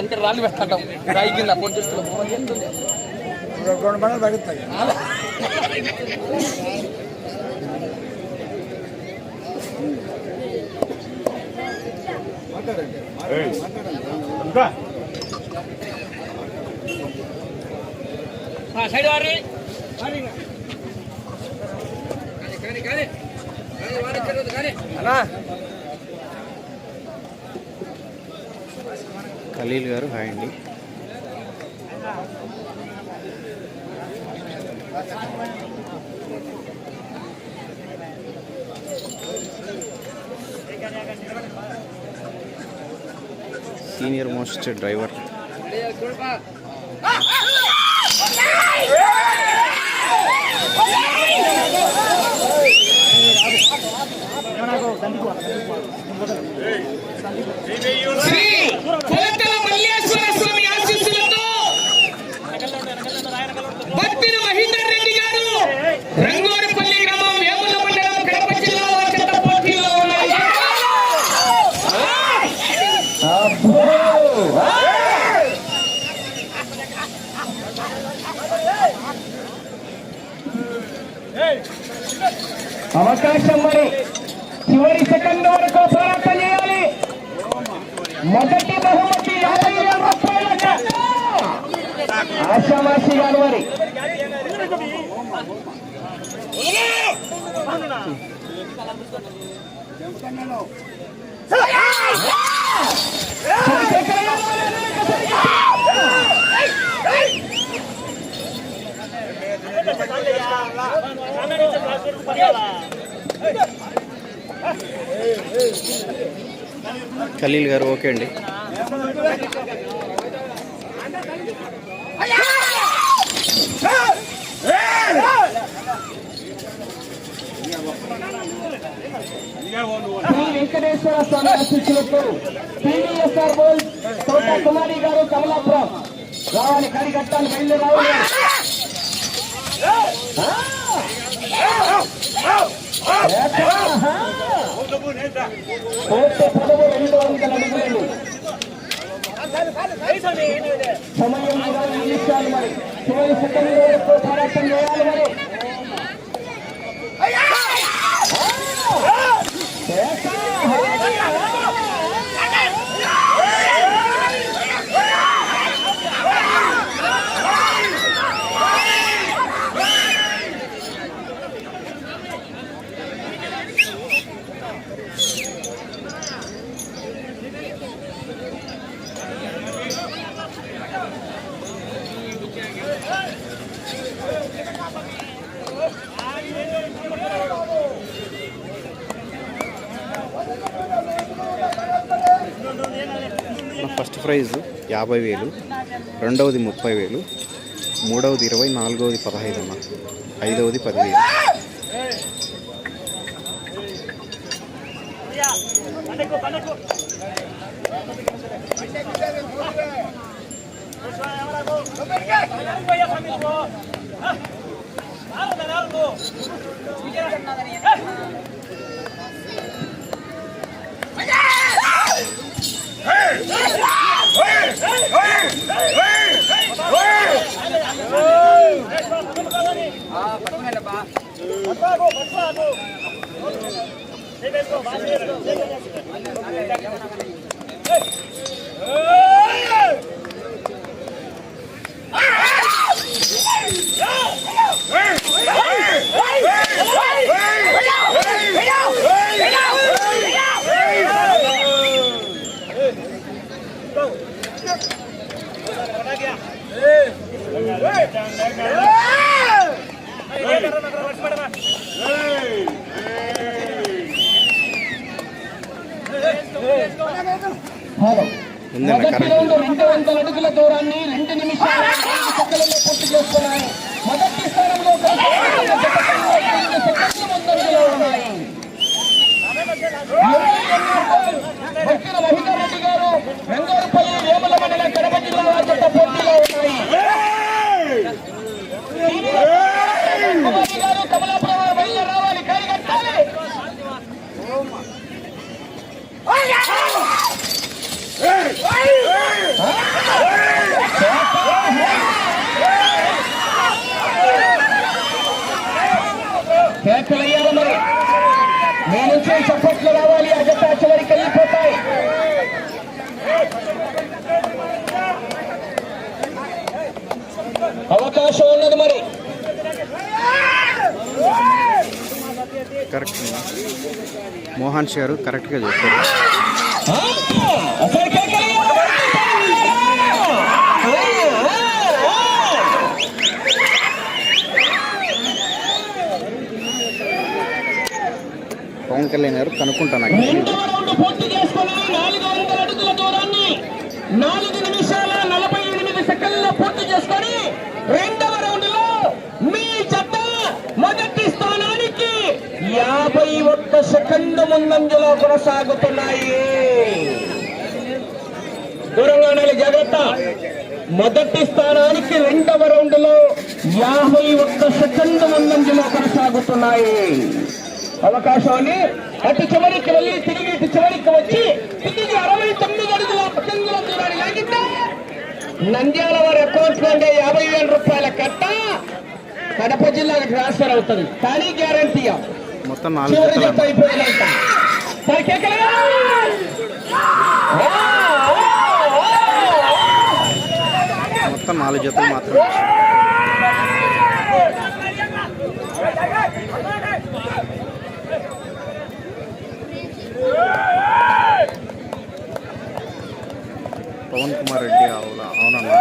దానికి రాళ్ళు పెడతాం రాయి కింద పొద్దుట్లో రెండు పండుగలు తగ్గుతాయి సైడ్ వారి. అన్నా. ఖలీల్ గారు హాయ్ అండి. సీనియర్ మోస్ట్ డ్రైవర్ శ్రీ కొలతల మల్లేశ్వర స్వామి ఆశీస్సులతో బత్తిన మహేందర్ రెడ్డి గారు రంగోరపల్లి గ్రామం వేముల మండలం కడప జిల్లా చెత్త పోటీలో ఉన్నాయి అవకాశం మరి చివరి సెకండ్ వరకు పోరాటం చేయాలి మొదటి బహుమతి యాభై వేల రూపాయలట ఆశామాషి గారు మరి ఖలీల్ గారు ఓకే అండి. శ్రీ వెంకటేశ్వర స్వామి ఆశీస్సులతో పీడీఎస్ఆర్ బోల్ తోట కుమారి గారు కమలాపురం. రావాలి కడి కట్టాలి బయలుదేరి రావాలి. పదవు రెండు వందల అడుగులు. సమయం ఇరవై నిమిషాలు మరి. చివరి సెకండ్ పోరాటం చేయాలి మరి. ఫస్ట్ ప్రైజ్ యాభై వేలు రెండవది ముప్పై వేలు మూడవది ఇరవై నాలుగవది పదహైదు అన్న. ఐదవది పదివేలు. హలో ఉందన్న మొదటి కరెంట్ రౌండ్ వందల అడుగుల దూరాన్ని రెండు నిమిషాల ఐదు సెకండ్లలో పూర్తి చేసుకున్నాయి మొదటి స్థానంలో కొనసాగుతున్న జత కన్నా ఐదు సెకండ్లు ముందంజలో ఉన్నాయి ఇరవై ఎనిమిది కేకలయ్యారు మరి మీ నుంచి చప్పట్లు రావాలి ఆ జత చివరికి వెళ్ళిపోతాయి అవకాశం ఉన్నది మరి. కరెక్ట్ మోహన్ గారు కరెక్ట్గా చెప్పారు. పవన్ కళ్యాణ్ గారు కనుక్కుంటాను నాలుగు నిమిషాల నలభై ఎనిమిది సెకండ్లు పూర్తి చేసుకొని రెండవ రౌండ్లో మీ జత మొదటి స్థానానికి యాభై ఒక్క సెకండ్ ముందంజలో కొనసాగుతున్నాయి. దూరంగా జాగ్రత్త. మొదటి స్థానానికి రెండవ రౌండ్లో యాభై ఒక్క సెకండ్ ముందంజలో కొనసాగుతున్నాయి. అవకాశాన్ని అటు చివరికి వెళ్ళి తిరిగి ఇటు చివరికి వచ్చి తిరిగి అరవై తొమ్మిది అడుగుల పతంగుల దూరాన్ని లాగితే నంద్యాల వారి అకౌంట్ నుండి యాభై వేల రూపాయల కట్ట కడప జిల్లాకు ట్రాన్స్ఫర్ అవుతుంది. కానీ గ్యారంటీ మొత్తం నాలుగు. మొత్తం నాలుగు జతలు మాత్రమే. పవన్ కుమార్ రెడ్డి అవునా? అవునన్నా.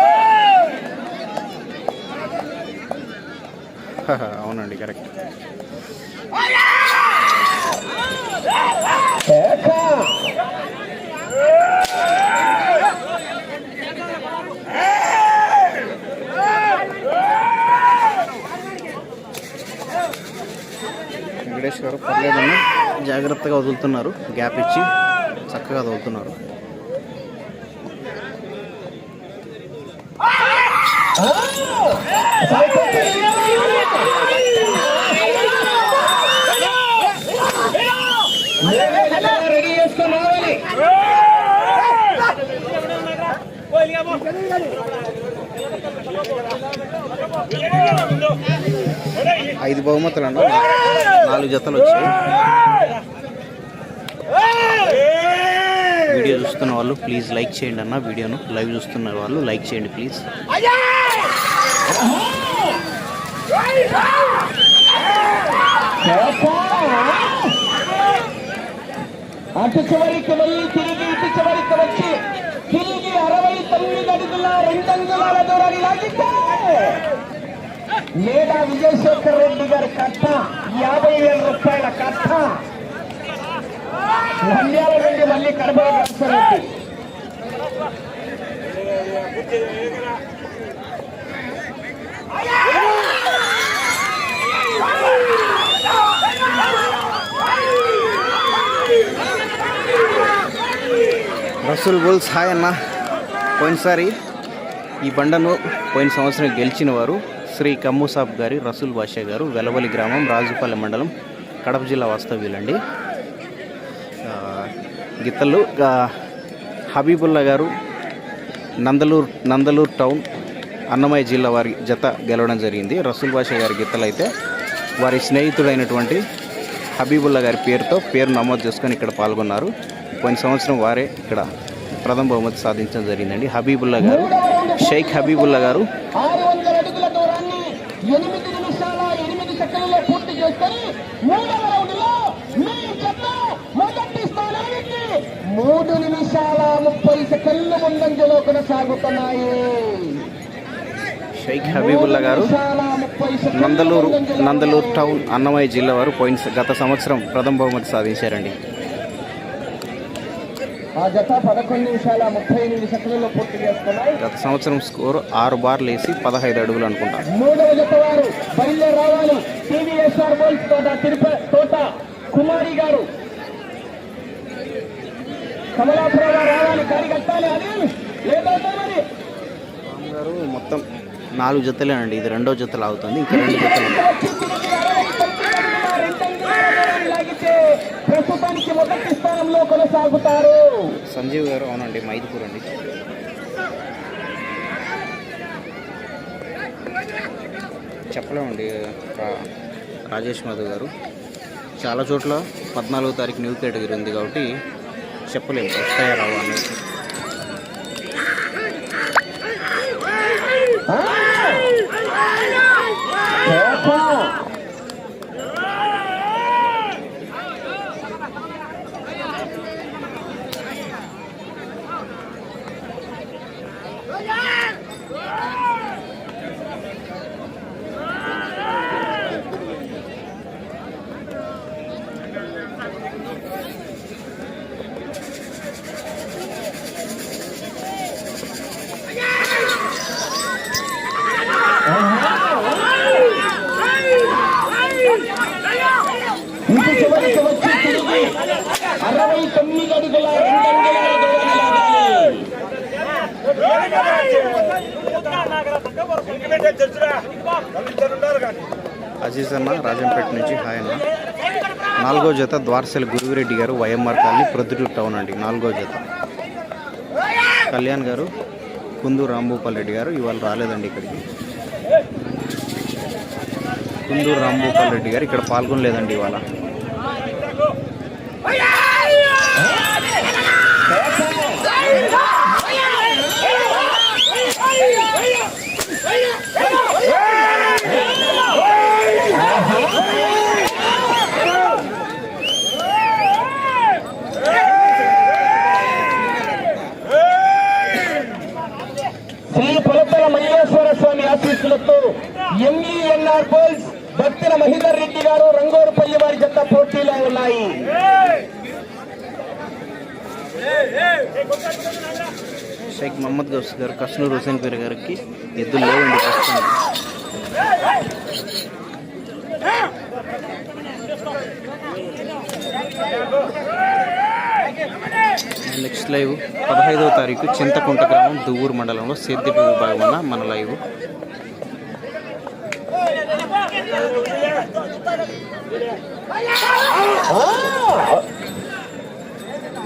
అవునండి కరెక్ట్! వెంకటేష్ గారు పర్లేదన్న జాగ్రత్తగా వదులుతున్నారు. గ్యాప్ ఇచ్చి చక్కగా వదులుతున్నారు రెడీ చేసుకొని రావాలి ఐదు బహుమతులు అన్న. నాలుగు జతలు వచ్చాయి. వీడియో చూస్తున్న వాళ్ళు ప్లీజ్ లైక్ చేయండి అన్న. వీడియోను లైవ్ చూస్తున్న వాళ్ళు లైక్ చేయండి ప్లీజ్ అటు చివరికి వెళ్ళి తిరిగి ఇటు చివరికి వచ్చి అరవై తొమ్మిది అడుగుల లాగితే లేదా విజయశేఖర్ రెడ్డి గారి కట్ట యాభై వేల రూపాయల కట్ట నంద్యాల నుండి మళ్ళీ కడప రసూల్ బుల్స్ హాయ్ అన్నా. పోయినసారి ఈ బండను పోయిన సంవత్సరం గెలిచిన వారు శ్రీ కమ్ముసాబ్ గారి రసూల్ బాషా గారు వెలవలి గ్రామం రాజుపల్లె మండలం కడప జిల్లా వాస్తవ్యులండి. ఆ, గిత్తలు హబీబుల్లా గారు నందలూరు నందలూరు టౌన్ అన్నమయ్య జిల్లా వారి జత గెలవడం జరిగింది. రసూల్ బాషా గారి గిత్తలు అయితే వారి స్నేహితుడైనటువంటి హబీబుల్లా గారి పేరుతో పేరు నమోదు చేసుకొని ఇక్కడ పాల్గొన్నారు. కొన్ని సంవత్సరం వారే ఇక్కడ ప్రథమ బహుమతి సాధించడం జరిగిందండి. హబీబుల్లా గారు షేక్ హబీబుల్లా గారు. మూడు నిమిషాల ముప్పై సెకండ్ల ముందంజలో కొనసాగుతున్నాయి. షేక్ హబీబుల్లా గారు నందలూరు నందలూరు టౌన్ అన్నమయ్య జిల్లా వారు పోయిన గత సంవత్సరం ప్రథమ బహుమతి సాధించారండి. ఆ జత పదకొండు నిమిషాల ముప్పై ఎనిమిది సెకండ్లలో పూర్తి చేసుకున్నాయి. గత సంవత్సరం స్కోర్ ఆరు బార్లు వేసి పదహైదు అడుగులు అనుకుంటా మూడవ జత వారు బయలుదేరి రావాలి. టీవీఎస్ఆర్ బోల్స్ తోట తిరుపతి తోట కుమారి గారు. కమలాపురం గారు రావాలి. కాడి కట్టాలి. అది లేదంటే మరి గారు మొత్తం నాలుగు జతలేనండి. ఇది రెండో జతలు అవుతుంది ఇంకా రెండు జతలు ఉన్నాయి. లాగితే ప్రస్తుతానికి మొదటి స్థానంలో కొనసాగుతారు. సంజీవ్ గారు అవునండి మైదుపూర్ అండి. చెప్పలేమండి రాజేష్ మధు గారు. చాలా చోట్ల పద్నాలుగో తారీఖు న్యూ కేటగిరీ ఉంది కాబట్టి చెప్పలేము వస్తాయా రావా అనేది ఇంటి చివరికి వచ్చి తిరిగి అరవై తొమ్మిది అడుగుల రెండంగుళాల దూరాన్ని లాగాలి అజీజ్ అన్న రాజంపేట నుంచి హాయ్ అన్న. నాలుగో జత ద్వారసెల గురువిరెడ్డి గారు వైఎంఆర్ కాలనీ ప్రొద్దుటూరు టౌన్ అండి నాలుగో జత. కళ్యాణ్ గారు కుందు రాంభూపాల్ రెడ్డి గారు ఇవాళ రాలేదండి ఇక్కడికి. కుందూరు రాంభూపాల్ రెడ్డి గారు ఇక్కడ పాల్గొనలేదండి ఇవాళ శ్రీ పొలతల మల్లేశ్వర స్వామి ఆశీస్సులతో ఎంఈఎన్ఆర్ బోల్స్ భక్తుల మహిధర్ రెడ్డి గారు రంగోరుపల్లి వారి జత పోటీలో ఉన్నాయి. షేక్ మహమ్మద్ గౌస్ గారు కస్నూర్ హుసేన్ పేరు గారికి ఎద్దులు లేవండి నెక్స్ట్ లైవ్ పదహైదవ తారీఖు చింతకుంట గ్రామం దువ్వూరు మండలంలో సేద్యపు విభాగం ఉన్న మన లైవ్.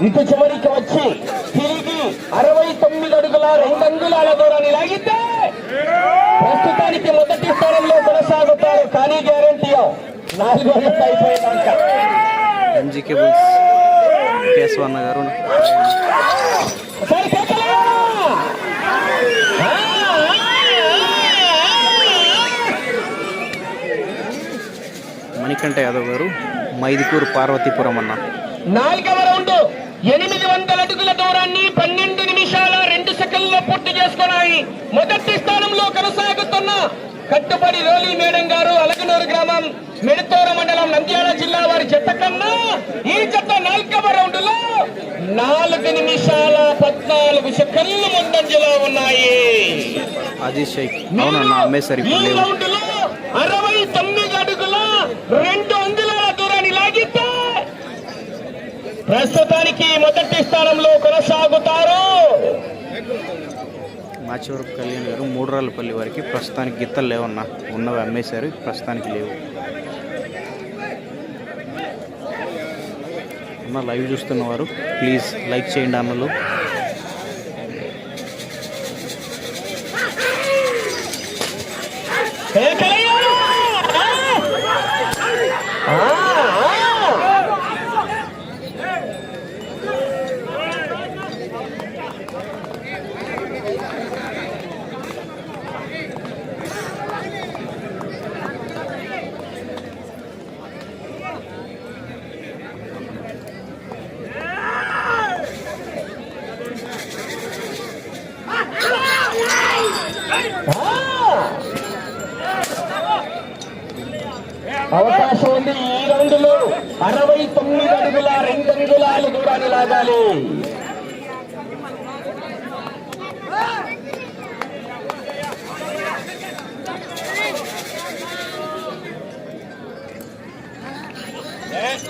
ఇటు చివరికి వచ్చి తిరిగి అరవై తొమ్మిది అడుగుల రెండు అంగుళాల దూరాన్ని లాగితే ప్రస్తుతానికి మొదటి స్థానంలో కొనసాగుతారు. కానీ గ్యారంటీ నాలుగో అయిపోయినాక ఎంజీకే బుల్స్ కేశవన్న గారు సరి కేకలా! ఆ, మణికంఠ యాదవ్ గారు మైదుకూరు పార్వతీపురం అన్న. నాలుగవ రౌండ్ ఎనిమిది వందల అడుగుల దూరాన్ని పన్నెండు నిమిషాల రెండు సెకండ్లో పూర్తి చేసుకున్నాయి. మొదటి స్థానంలో కొనసాగుతున్న కట్టుబడి రోలి మేడం గారు అలగనూరు గ్రామం మెడతోర మండలం నంద్యాల జిల్లా వారి జత కన్నా ఈ జత నాలుగవ రౌండ్లో నాలుగు నిమిషాల పద్నాలుగు సెకండ్లు ముందంజలో ఉన్నాయి. షేక్. అవునన్న లో అరవై తొమ్మిది రెండు అంగుళాల దూరాన్ని లాగితే ప్రస్తుతానికి మొదటి స్థానంలో కొనసాగుతారు మాచివరపు కళ్యాణ్ గారు మూడురాళ్ళపల్లి వారికి ప్రస్తుతానికి గిత్తలు లేవన్న ఉన్నవి అమ్మేశారు ప్రస్తుతానికి లేవు అన్న లైవ్ చూస్తున్నవారు ప్లీజ్ లైక్ చేయండి అన్నలు! ఆ! ఆ! అవకాశం ఉంది ఈ రౌండ్లో అరవై తొమ్మిది అడుగుల రెండు అంగుళాలు దూరాన్ని లాగాలి కేక!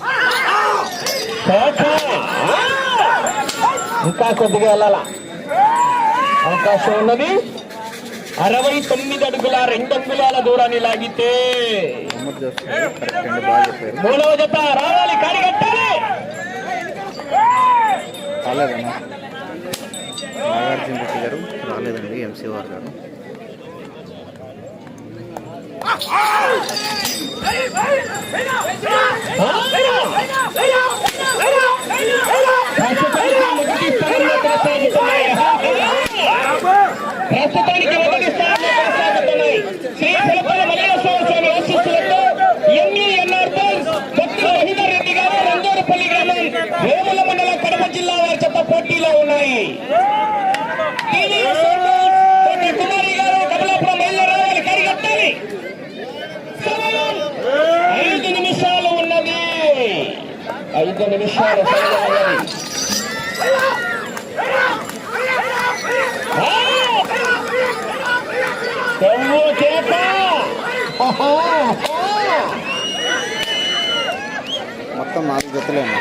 ఆ! ఇంకా కొద్దిగా వెళ్ళాలా? అవకాశం ఉన్నది. అరవై తొమ్మిది అడుగుల రెండు అంగుళాల దూరాన్ని లాగితే మూడవ జత రావాలి కాడిగట్టాలి రాలేదన్నా. నాగార్జున రెడ్డి గారు రాలేదండి ఎంసీఆర్ గారు. ప్రస్తుతానికి మొదటి స్థానంలో కొనసాగుతున్నాయి. శ్రీ స్వామి ఆశీస్సులతో ఎంఈఎన్ఆర్ రెడ్డి గారు గ్రామం వేముల మండలం కడప జిల్లా వారి చెత్త పోటీలో ఉన్నాయి టీవీ కోటి కుమారి గారు కమలాపురం బయలుదేరాలి కరిగట్టాలి సమయం ఐదు నిమిషాలు ఉన్నది ఐదు నిమిషాలు సమయం ఉన్నది కొవ్వు చేత ఆహా, ఆహా. మొత్తం నాలుగు జతలే అన్న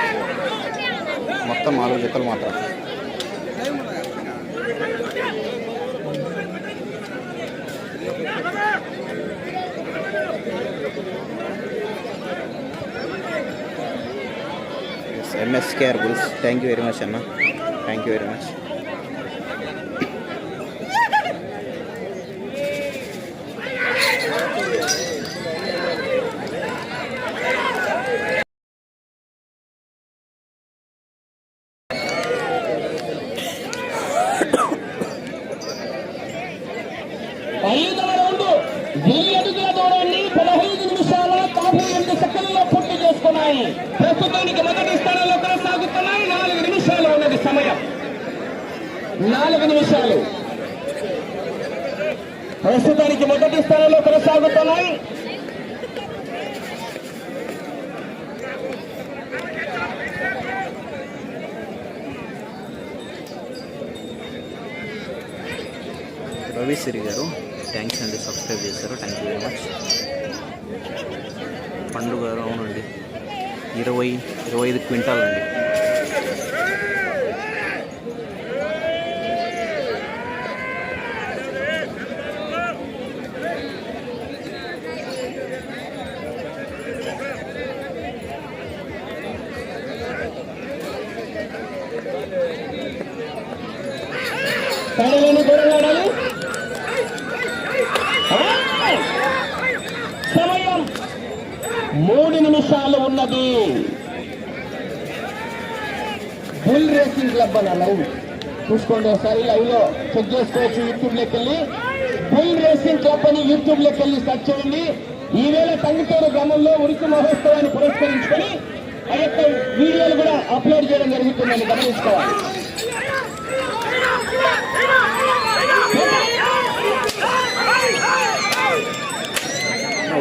మొత్తం నాలుగు జతలు మాత్రం MSKR bulls thank you very much అన్న థ్యాంక్ యూ వెరీ మచ్ ఐదవ రౌండ్ వెయ్యి అడుగుల దూరాన్ని పదహైదు నిమిషాల యాభై ఎనిమిది సెకండ్లో పూర్తి చేసుకున్నాయి ప్రస్తుతానికి మొదటి స్థానంలో కొనసాగుతున్నాయి నాలుగు నిమిషాలు ఉన్నది సమయం నాలుగు నిమిషాలు. ప్రస్తుతానికి మొదటి స్థానంలో కొనసాగుతున్నాయి. రవిశ్రీ గారు థ్యాంక్స్ అండి సబ్స్క్రైబ్ చేశారు థ్యాంక్ యూ వెరీ మచ్ పండుగ అవునండి ఇరవై ఇరవై ఐదు క్వింటాల్ అండి. కడలను దూరంగాడాలి సమయం మూడు నిమిషాలు ఉన్నది. బుల్ రేసింగ్ క్లబ్ అన్న లైవ్ చూసుకోండి ఒకసారి లైవ్లో చెక్ చేసుకోవచ్చు యూట్యూబ్ లెక్కెళ్ళి. బుల్ రేసింగ్ క్లబ్ అని యూట్యూబ్ లెక్కెళ్ళి వెళ్ళి సెర్చ్ చేయండి. ఈవేళ తంగితోడు గ్రామంలో ఉరికి మహోత్సవాన్ని పురస్కరించుకొని ఆ యొక్క వీడియోలు కూడా అప్లోడ్ చేయడం జరుగుతుందని గమనించుకోవాలి.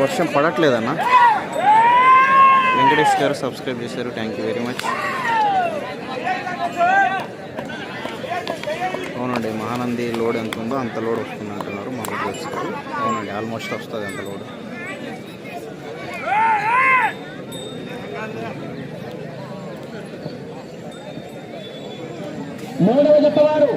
వర్షం పడట్లేదన్న. వెంకటేష్ గారు సబ్స్క్రైబ్ చేశారు. థ్యాంక్ యూ వెరీ మచ్ అవునండి మహానంది లోడ్ ఎంత ఉందో అంత లోడ్ వస్తుంది అంటున్నారు మా గారు. అవునండి ఆల్మోస్ట్ వస్తుంది అంత లోడ్. మూడవ జత వారు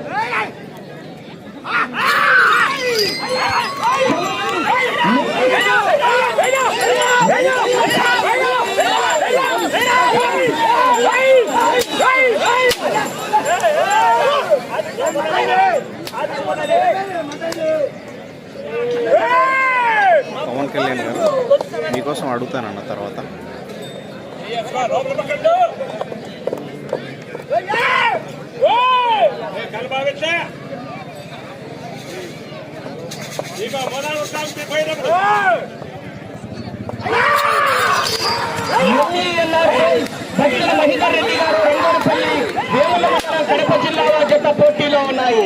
పవన్ కళ్యాణ్ గారు మీకోసం అడుగుతానన్న తర్వాత. భక్తుల మహిళర్ రెడ్డి గారు రంగోరపల్లి దేవుళ్ళ మండలం కడప జిల్లా వారి జత పోటీలో ఉన్నాయి.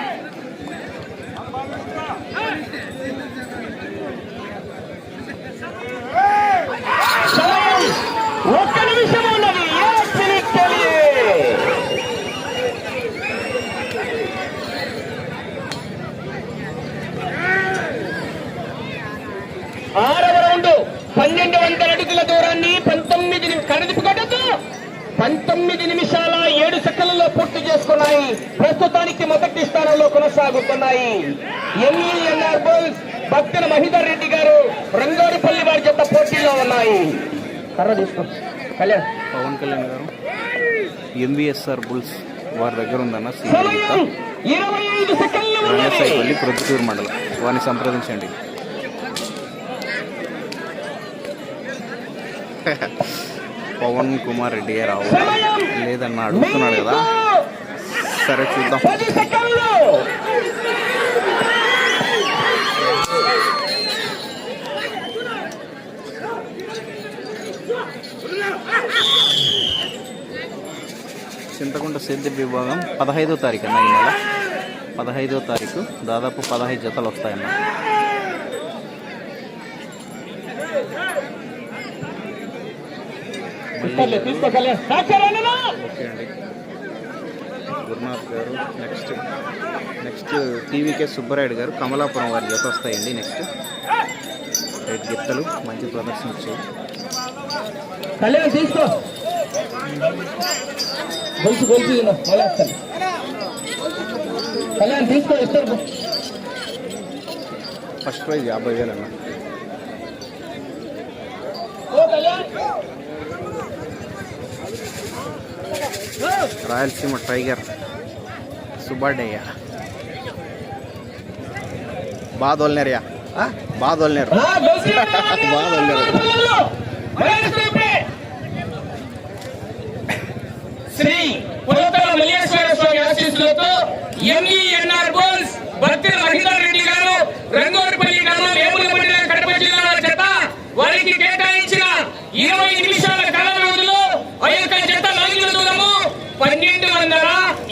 సమయం ఒక్క నిమిషం ఉన్నది ఏ తెలియదు పన్నెండు వందల అడుగుల దూరాన్ని పంతొమ్మిది ని- కరదిప్పుకొట్టద్దు పంతొమ్మిది నిమిషాల ఏడు సెకండ్లలో పూర్తి చేసుకున్నాయి ప్రస్తుతానికి మొదటి స్థానంలో కొనసాగుతున్నాయి ఎంఈఎన్ఆర్ బోల్స్ భక్తుల మహిధర్ రెడ్డి గారు రంగారుపల్లి వారి జత పోటీలో ఉన్నాయి. కళ్యాణ్. పవన్ కళ్యాణ్ గారు ఎంవిఎస్ఆర్ బుల్స్ వారి దగ్గర ఉందన్న. రంగసాయిపల్లి ప్రొద్దుటూరు మండలం. వారిని సంప్రదించండి. పవన్ కుమార్ రెడ్డి గారు లేదన్న అడుగుతున్నాడు కదా. సరే చూద్దాం. చింతకుంట సేద్య విభాగం పదహైదో తారీఖు అన్న ఈ నెల. పదహైదో తారీఖు. దాదాపు పదహైదు జతలు వస్తాయన్న? ఓకే అండి. గురునాథ్ గారు నెక్స్ట్ నెక్స్ట్ టీవీకే సుబ్బరాయుడు గారు కమలాపురం వారి జత వస్తాయండి నెక్స్ట్. రైట్ గిత్తలు మంచి ప్రదర్శన తీసుకో! గొలుసు గొలుసు తిను, మళ్ళా వస్తాను. కళ్యాణ్ తీసుకో ఇస్తారు ఫస్ట్ ప్రైజ్ యాభై వేలు అన్న ఓ కళ్యాణ్ రాయలసీమ టైగర్ సుబ్బాడయ్య బాగా తోలినారయ్యా బాగా శ్రీ పులతల మల్లేశ్వర స్వామి ఆశీస్సులతో ఎంఈఎన్ఆర్ బోన్స్ భక్తి మహిళర్ రెడ్డి గారు రంగోరిపల్లి గ్రామం వేముల మండలం కడప జిల్లా చేత వారికి కేటాయించిన ఇరవై నిమిషాల కాల వ్యవధిలో ఆ యొక్క జత లాగిన దూరము పన్నెండు వందల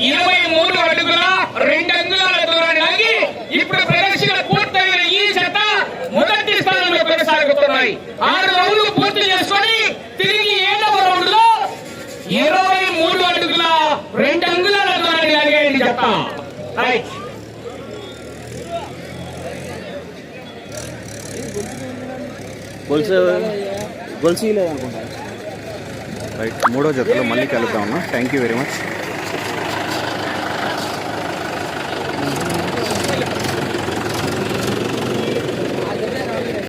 ఇరవై మూడు అడుగుల రెండు అంగుళాల దూరాన్ని లాగి ఇప్పుడు ప్రదర్శన పూర్తయిన ఈ జత మొదటి స్థానంలో కొనసాగుతున్నాయి ఆరు రౌండ్లు పూర్తి చేసుకొని తిరిగి ఏడవ రౌండ్లో ఇరవై మూడు అడుగుల రెండు అంగుళాల దూరాన్ని లాగాయండి జత రైట్ గొలుసు గొలుసు లేదనుకుంటా రైట్ మూడో జతలో మళ్ళీ కలుద్దాం అన్న. Thank you very much